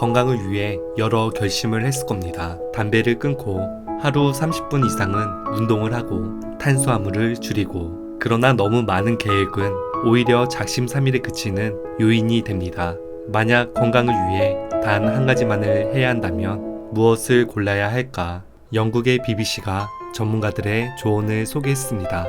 건강을 위해 여러 결심을 했을 겁니다. 담배를 끊고 하루 30분 이상은 운동을 하고 탄수화물을 줄이고 그러나 너무 많은 계획은 오히려 작심삼일에 그치는 요인이 됩니다. 만약 건강을 위해 단 한 가지만을 해야 한다면 무엇을 골라야 할까? 영국의 BBC가 전문가들의 조언을 소개했습니다.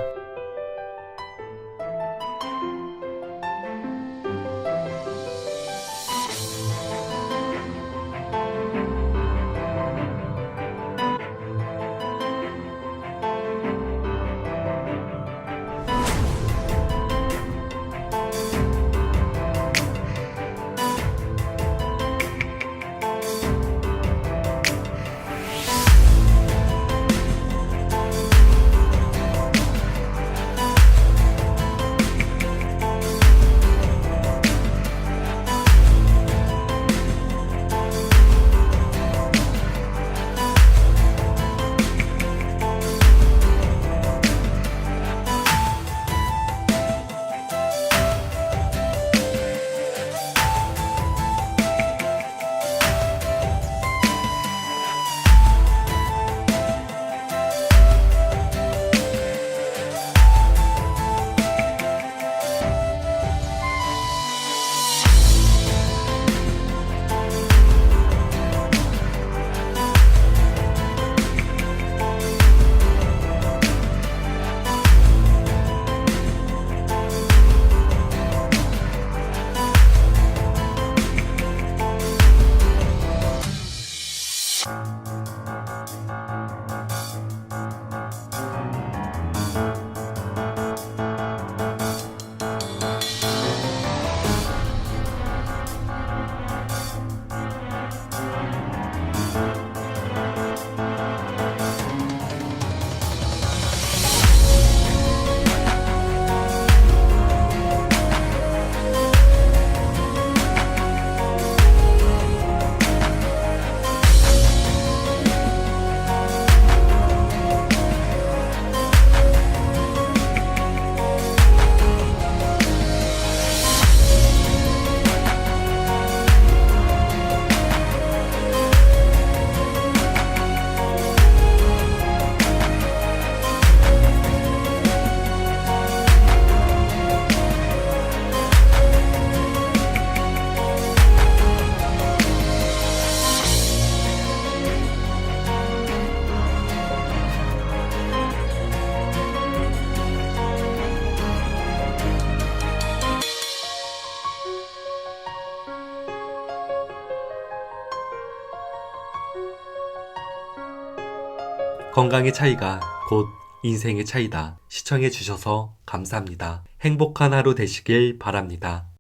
건강의 차이가 곧 인생의 차이다. 시청해 주셔서 감사합니다. 행복한 하루 되시길 바랍니다.